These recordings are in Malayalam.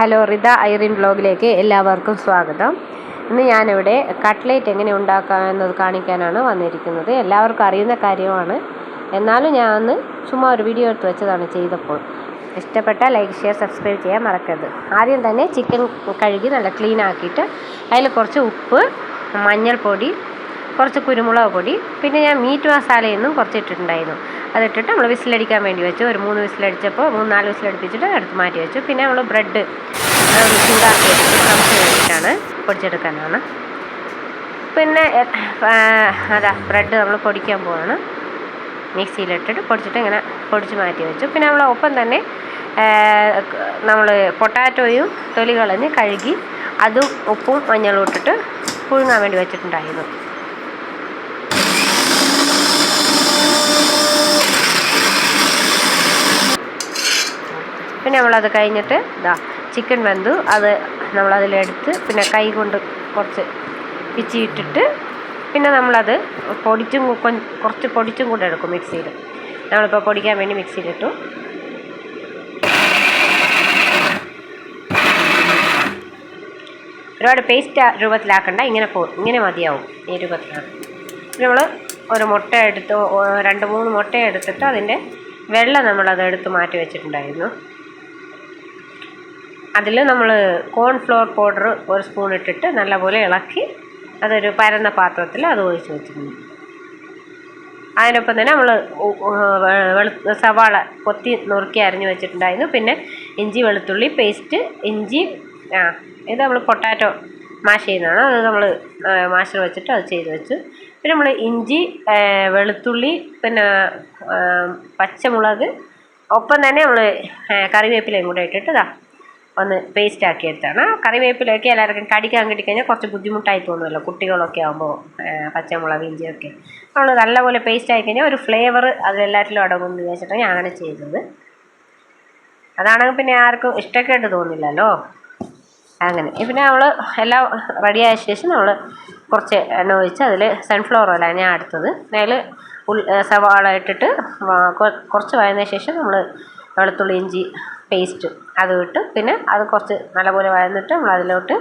ഹലോ റിത ഐറിൻ ബ്ലോഗിലേക്ക് എല്ലാവർക്കും സ്വാഗതം. ഇന്ന് ഞാനിവിടെ കട്ട്ലേറ്റ് എങ്ങനെ ഉണ്ടാക്കാമെന്നത് കാണിക്കാനാണ് വന്നിരിക്കുന്നത്. എല്ലാവർക്കും അറിയുന്ന കാര്യമാണ്. എന്നാലും ഞാൻ ഒന്ന് ചുമ്മാ ഒരു വീഡിയോ എടുത്ത് വെച്ചതാണ് ചെയ്തപ്പോൾ. ഇഷ്ടപ്പെട്ട ലൈക്ക് ഷെയർ സബ്സ്ക്രൈബ് ചെയ്യാൻ മറക്കരുത്. ആദ്യം തന്നെ ചിക്കൻ കഴുകി നല്ല ക്ലീൻ ആക്കിയിട്ട് അതിൽ കുറച്ച് ഉപ്പ് മഞ്ഞൾപ്പൊടി കുറച്ച് കുരുമുളക് പൊടി പിന്നെ ഞാൻ മീറ്റ് മസാലയൊന്നും കുറച്ച് ഇട്ടിട്ടുണ്ടായിരുന്നു. അതിട്ടിട്ട് നമ്മൾ വിസിലടിക്കാൻ വേണ്ടി വെച്ചു. ഒരു മൂന്ന് വിസിലടിച്ചപ്പോൾ മൂന്ന് നാല് വിസിലടിപ്പിച്ചിട്ട് എടുത്ത് മാറ്റി വെച്ചു. പിന്നെ നമ്മൾ ബ്രെഡ് ചൂടാക്കി വെച്ചിട്ട് വേണ്ടിയിട്ടാണ് പൊടിച്ചെടുക്കാനാണ്. പിന്നെ അതാ ബ്രെഡ് നമ്മൾ പൊടിക്കാൻ പോവാണ്. മിക്സിയിലിട്ടിട്ട് പൊടിച്ചിട്ട് ഇങ്ങനെ പൊടിച്ച് മാറ്റി വെച്ചു. പിന്നെ നമ്മൾ ഒപ്പം തന്നെ നമ്മൾ പൊട്ടാറ്റോയും തൊലി കളഞ്ഞ് കഴുകി അതും ഉപ്പും മഞ്ഞളും ഇട്ടിട്ട് പുഴുങ്ങാൻ വേണ്ടി വെച്ചിട്ടുണ്ടായിരുന്നു. നമ്മളത് കഴിഞ്ഞിട്ട് ഇതാ ചിക്കൻ വെന്തു. അത് നമ്മളതിലെടുത്ത് പിന്നെ കൈ കൊണ്ട് കുറച്ച് പിച്ചിയിട്ടിട്ട് പിന്നെ നമ്മളത് പൊടിച്ചും കുറച്ച് പൊടിച്ചും കൂടെ എടുക്കും മിക്സിയിൽ നമ്മളിപ്പോൾ പൊടിക്കാൻ വേണ്ടി മിക്സിയിലിട്ടു ഒരുപാട് പേസ്റ്റ് രൂപത്തിലാക്കണ്ട. ഇങ്ങനെ പോ ഇങ്ങനെ മതിയാവും ഈ രൂപത്തിലാണ്. നമ്മൾ ഒരു മുട്ട എടുത്ത് രണ്ട് മൂന്ന് മുട്ട എടുത്തിട്ട് അതിന്റെ വെള്ളം നമ്മളത് എടുത്ത് മാറ്റി വെച്ചിട്ടുണ്ടായിരുന്നു. അതിൽ നമ്മൾ കോൺഫ്ലോർ പൗഡർ ഒരു സ്പൂൺ ഇട്ടിട്ട് നല്ലപോലെ ഇളക്കി അതൊരു പരന്ന പാത്രത്തിൽ അത് ഒഴിച്ച് വെച്ചിരുന്നു അതിനൊപ്പം തന്നെ നമ്മൾ വെളുത്ത സവാള കൊത്തി നുറുക്കി അരിഞ്ഞ് വെച്ചിട്ടുണ്ടായിരുന്നു. പിന്നെ ഇഞ്ചി വെളുത്തുള്ളി പേസ്റ്റ് ഇഞ്ചി ആ ഇത് നമ്മൾ പൊട്ടാറ്റോ മാഷ് ചെയ്യുന്നതാണ്. അത് നമ്മൾ മാഷർ വെച്ചിട്ട് അത് ചെയ്ത് വെച്ചു. പിന്നെ നമ്മൾ ഇഞ്ചി വെളുത്തുള്ളി പിന്നെ പച്ചമുളക് ഒപ്പം തന്നെ നമ്മൾ കറിവേപ്പിലയും കൂടെ ഇട്ടിട്ട് ഇതാ ഒന്ന് പേസ്റ്റ് ആക്കി എടുത്താണ് കറിവേപ്പിലൊക്കെ എല്ലാവർക്കും കടിക്കാൻ കിട്ടിക്കഴിഞ്ഞാൽ കുറച്ച് ബുദ്ധിമുട്ടായി തോന്നുമല്ലോ. കുട്ടികളൊക്കെ ആകുമ്പോൾ പച്ചമുളക് ഇഞ്ചിയൊക്കെ. നമ്മൾ നല്ലപോലെ പേസ്റ്റ് ആയി കഴിഞ്ഞാൽ ഒരു ഫ്ലേവർ അതിലെല്ലാറ്റിലും അടങ്ങുമെന്ന് വിചാരിച്ചിട്ടാണ് ഞാൻ അങ്ങനെ ചെയ്തത്. അതാണെങ്കിൽ പിന്നെ ആർക്കും ഇഷ്ടക്കേട്ട് തോന്നില്ലല്ലോ. അങ്ങനെ. പിന്നെ നമ്മൾ എല്ലാം റെഡിയായ ശേഷം നമ്മൾ കുറച്ച് എണ്ണ ഒഴിച്ച് അതിൽ സൺഫ്ലവർ ഓയിലാണ് ഞാൻ എടുത്തത്. അതിൽ ഉൾ സവാള ഇട്ടിട്ട് കുറച്ച് വഴന്ന ശേഷം നമ്മൾ വെളുത്തുള്ളി ഇഞ്ചി പേസ്റ്റ് അത് ഇട്ട് പിന്നെ അത് കുറച്ച് നല്ലപോലെ വഴന്നിട്ട് നമ്മൾ അതിലോട്ട്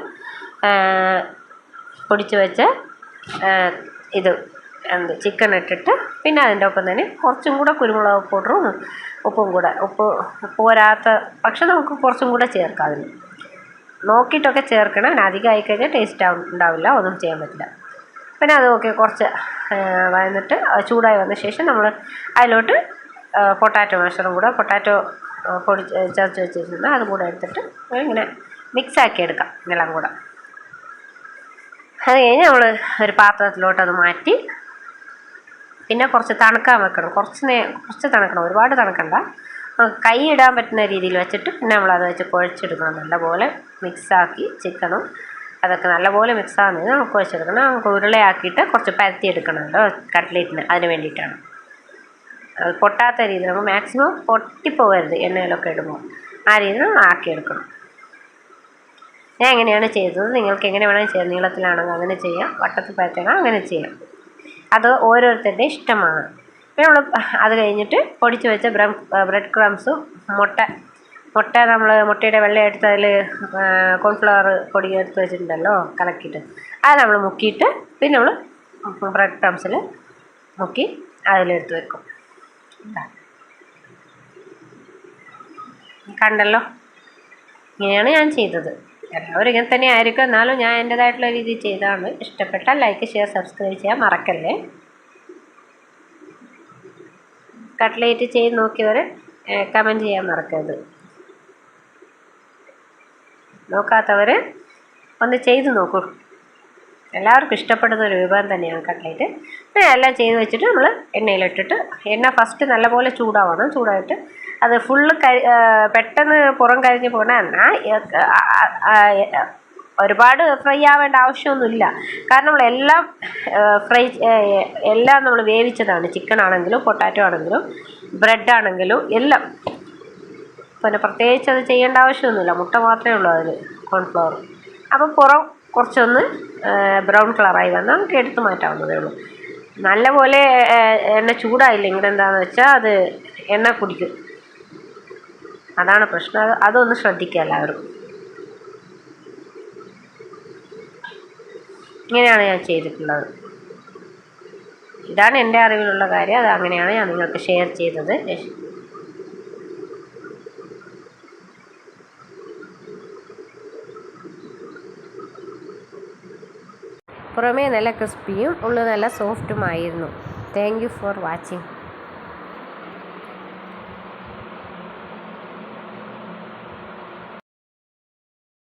പൊടിച്ച് വെച്ച ഇത് എന്ത് ചിക്കൻ ഇട്ടിട്ട് പിന്നെ അതിന്റെ ഒപ്പം തന്നെ കുറച്ചും കൂടെ കുരുമുളക് പൗഡറും ഉപ്പും കൂടെ. ഉപ്പ് പോരാത്ത പക്ഷെ നമുക്ക് കുറച്ചും കൂടെ ചേർക്കാം അതിന്. നോക്കിയിട്ടൊക്കെ ചേർക്കണം. അതിന് അധികം ആയിക്കഴിഞ്ഞാൽ ടേസ്റ്റ് ഉണ്ടാവില്ല ഒന്നും ചെയ്യാൻ പറ്റില്ല. പിന്നെ അത് ഓക്കെ കുറച്ച് വഴന്നിട്ട് ചൂടായി വന്ന ശേഷം നമ്മൾ അതിലോട്ട് പൊട്ടാറ്റോ മഷറും കൂടെ പൊട്ടാറ്റോ പൊടി ചതച്ച് വെച്ചിട്ടുണ്ട്. അതും കൂടെ എടുത്തിട്ട് ഇങ്ങനെ മിക്സാക്കി എടുക്കാം ഇതെല്ലാം കൂടെ. അത് കഴിഞ്ഞ് നമ്മൾ ഒരു പാത്രത്തിലോട്ട് അത് മാറ്റി പിന്നെ കുറച്ച് തണുക്കാൻ വെക്കണം. കുറച്ച് നേ കുറച്ച് തണുക്കണം. ഒരുപാട് തണുക്കണ്ട. കൈ ഇടാൻ പറ്റുന്ന രീതിയിൽ വെച്ചിട്ട് പിന്നെ നമ്മളത് വെച്ച് കുഴച്ചെടുക്കണം. നല്ലപോലെ മിക്സാക്കി ചിക്കനും അതൊക്കെ നല്ലപോലെ മിക്സ് ആകുന്നത് നമുക്ക് കുഴച്ചെടുക്കണം. നമുക്ക് ഉരുളയാക്കിയിട്ട് കുറച്ച് പരത്തിയെടുക്കണമല്ലോ കട്ട്ലേറ്റിന്. അതിന് വേണ്ടിയിട്ടാണ്. അത് പൊട്ടാത്ത രീതിയിൽ നമുക്ക് മാക്സിമം പൊട്ടിപ്പോകരുത് എണ്ണയിലൊക്കെ ഇടുമ്പോൾ. ആ രീതിയിൽ നമ്മൾ ആക്കിയെടുക്കണം. ഞാൻ എങ്ങനെയാണ് ചെയ്തത്? നിങ്ങൾക്ക് എങ്ങനെ വേണമെങ്കിൽ ചെയ്യാം. നീളത്തിലാണെങ്കിൽ അങ്ങനെ ചെയ്യാം. വട്ടത്തിൽ പരത്തണം അങ്ങനെ ചെയ്യാം. അത് ഓരോരുത്തരുടെ ഇഷ്ടമാണ്. പിന്നെ നമ്മൾ അത് കഴിഞ്ഞിട്ട് പൊടിച്ച് വെച്ച ബ്രം ബ്രെഡ് ക്രംസും മുട്ട മുട്ട നമ്മൾ മുട്ടയുടെ വെള്ളം എടുത്ത് അതിൽ കോൺഫ്ലവർ പൊടി എടുത്ത് വെച്ചിട്ടുണ്ടല്ലോ കലക്കിയിട്ട്. അത് നമ്മൾ മുക്കിയിട്ട് പിന്നെ നമ്മൾ ബ്രെഡ് ക്രംസിൽ മുക്കി അതിലെടുത്ത് വെക്കും. കണ്ടല്ലോ? ഇങ്ങനെയാണ് ഞാൻ ചെയ്തത്. എല്ലാവരും ഇങ്ങനെ തന്നെ ആയിരിക്കും. എന്നാലും ഞാൻ എന്റെതായിട്ടുള്ള രീതിയിൽ ചെയ്തതാണ്. ഇഷ്ടപ്പെട്ട ലൈക്ക് ഷെയർ സബ്സ്ക്രൈബ് ചെയ്യാൻ മറക്കല്ലേ? കട്ട്ലേറ്റ് ചെയ്ത് നോക്കിയവർ കമന്റ് ചെയ്യാൻ മറക്കരുത്. നോക്കാത്തവർ ഒന്ന് ചെയ്ത് നോക്കൂ. എല്ലാവർക്കും ഇഷ്ടപ്പെടുന്ന ഒരു വിഭവം തന്നെയാണ് കട്ട്ലേറ്റ് എല്ലാം ചെയ്ത് വെച്ചിട്ട് നമ്മൾ എണ്ണയിലിട്ടിട്ട് എണ്ണ ഫസ്റ്റ് നല്ലപോലെ ചൂടാവണം. ചൂടായിട്ട് അത് ഫുള്ള് കരി പെട്ടെന്ന് പുറം കരിഞ്ഞ് പോകണ എന്നാൽ ഒരുപാട് ഫ്രൈ ആവേണ്ട ആവശ്യമൊന്നുമില്ല. കാരണം നമ്മളെല്ലാം ഫ്രൈ എല്ലാം നമ്മൾ വേവിച്ചതാണ്. ചിക്കൻ ആണെങ്കിലും പൊട്ടാറ്റോ ആണെങ്കിലും ബ്രെഡ് ആണെങ്കിലും എല്ലാം. പിന്നെ പ്രത്യേകിച്ച് അത് ചെയ്യേണ്ട ആവശ്യമൊന്നുമില്ല. മുട്ട മാത്രമേ ഉള്ളൂ അതിൽ കോൺഫ്ലവർ അപ്പം പുറം കുറച്ചൊന്ന് ബ്രൗൺ കളറായി വന്നാൽ നമുക്ക് എടുത്ത് മാറ്റാവുന്നതേ ഉള്ളൂ. നല്ലപോലെ എണ്ണ ചൂടായില്ലെങ്കിൽ എന്താണെന്ന് വെച്ചാൽ അത് എണ്ണ കുടിക്കും. അതാണ് പ്രശ്നം. അതൊന്ന് ശ്രദ്ധിക്കുക എല്ലാവരും. ഇങ്ങനെയാണ് ഞാൻ ചെയ്തിട്ടുള്ളത്. ഇതാണ് എന്റെ അറിവിലുള്ള കാര്യം. അത് അങ്ങനെയാണ് ഞാൻ നിങ്ങൾക്ക് ഷെയർ ചെയ്തത്. പുറമേ നല്ല ക്രിസ്പിയും ഉള്ളിൽ നല്ല സോഫ്റ്റുമായിരുന്നു. Thank you for watching.